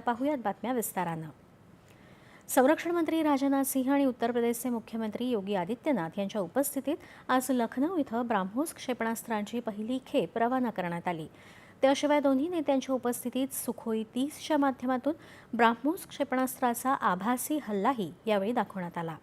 आता पाहूयात बातम्या विस्तारानं. संरक्षण मंत्री राजनाथ सिंह आणि उत्तर प्रदेशचे मुख्यमंत्री योगी आदित्यनाथ यांच्या उपस्थितीत आज लखनौ इथं ब्राह्मोस क्षेपणास्त्रांची पहिली खेप रवाना करण्यात आली. त्याशिवाय दोन्ही नेत्यांच्या उपस्थितीत सुखोई तीसच्या माध्यमातून ब्राह्मोस क्षेपणास्त्राचा आभासी हल्लाही यावेळी दाखवण्यात आला.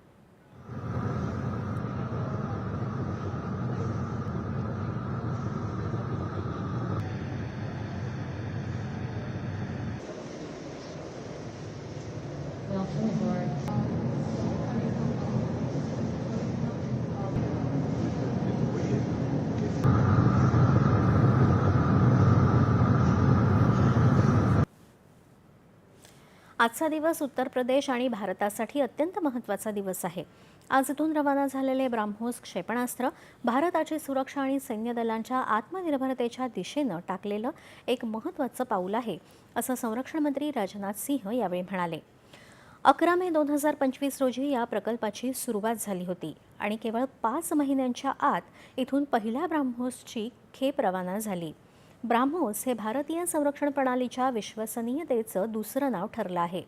आजचा दिवस उत्तर प्रदेश आणि भारतासाठी अत्यंत महत्त्वाचा दिवस आहे. आज इथून रवाना झालेले ब्राह्मोस क्षेपणास्त्र भारताची सुरक्षा आणि सैन्य दलांच्या आत्मनिर्भरतेच्या दिशेनं टाकलेलं एक महत्त्वाचं पाऊल आहे असं संरक्षण मंत्री राजनाथ सिंह यावेळी म्हणाले. अकरा मे दोन हजार पंचवीस रोजी या प्रकल्पाची सुरुवात झाली होती आणि केवळ पाच महिन्यांच्या आत इथून पहिल्या ब्राह्मोसची खेप रवाना झाली. ब्राह्मोस हे भारतीय संरक्षण प्रणालीच्या विश्वसनीयतेचं दुसरं नाव ठरलं आहे.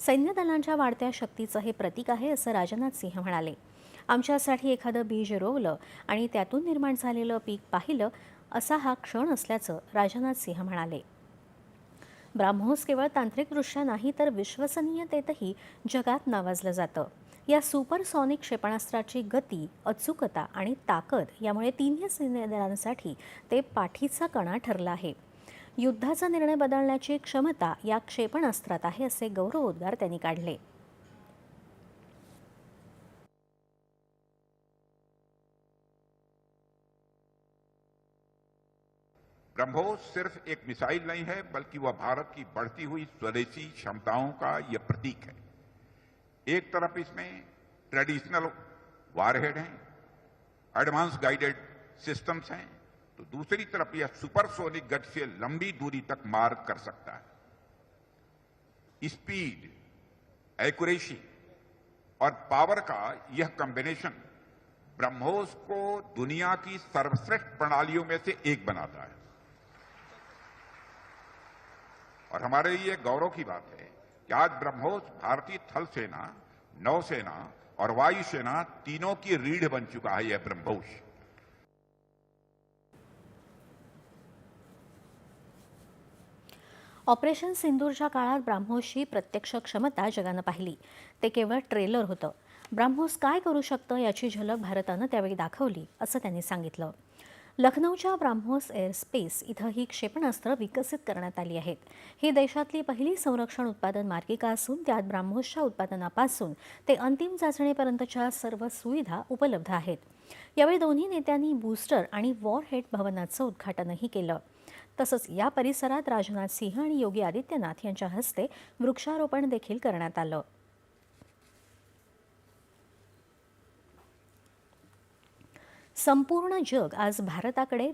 सैन्य दलांच्या वाढत्या शक्तीचं हे प्रतीक आहे असं राजनाथ सिंह म्हणाले. आमच्यासाठी एखादं बीज रोवलं आणि त्यातून निर्माण झालेलं पीक पाहिलं असा हा क्षण असल्याचं राजनाथ सिंह म्हणाले. ब्राह्मोस केवळ तांत्रिकदृष्ट्या नाही तर विश्वसनीयतेतही जगात नावाजलं जातं. या सुपरसॉनिक क्षेपणास्त्राची गती अचूकता आणि ताकद यामुळे तिन्ही सैन्यदलांसाठी ते पाठीचा कणा ठरला आहे. युद्धाचा निर्णय बदलण्याची क्षमता या क्षेपणास्त्रात आहे असे गौरवोद्गार त्यांनी काढले. ब्रह्मोस सिर्फ़ एक मिसाइल नहीं है, बल्कि वह भारत की बढ़ती हुई स्वदेशी क्षमताओं का यह प्रतीक है। एक तरफ़ इसमें ट्रेडिशनल वारहेड हैं एडवांस गाइडेड सिस्टम्स हैं तो दूसरी तरफ़ यह सुपरसोनिक गति से लंबी दूरी तक मार कर सकता है। स्पीड एक्यूरेसी और पावर का यह कॉम्बिनेशन ब्रह्मोस को दुनिया की सर्वश्रेष्ठ प्रणालियों में से एक बनाता है। और हमारे लिए गौरव की बात है कि आज ब्रह्मोस भारतीय थल सेना नौसेना और वायुसेना तीनों की रीढ़ बन चुका है यह ब्रह्मोस। ऑपरेशन सिंदूरच्या काळात ब्राह्मोसची प्रत्यक्ष क्षमता जगानं पाहिली. ते केवळ ट्रेलर होतं. ब्राह्मोस काय करू शकतं याची झलक भारतानं त्यावेळी दाखवली असं त्यांनी सांगितलं. लखनौच्या ब्राह्मोस एअरस्पेस इथं ही क्षेपणास्त्र विकसित करण्यात आली आहेत. ही देशातली पहिली संरक्षण उत्पादन मार्गिका असून त्यात ब्राह्मोसच्या उत्पादनापासून ते अंतिम चाचणीपर्यंतच्या सर्व सुविधा उपलब्ध आहेत. यावेळी दोन्ही नेत्यांनी बूस्टर आणि वॉरहेड भवनाचं उद्घाटनही केलं. तसंच या परिसरात राजनाथ सिंह आणि योगी आदित्यनाथ यांच्या हस्ते वृक्षारोपण देखील करण्यात आलं. संपूर्ण जग आज भारताकडे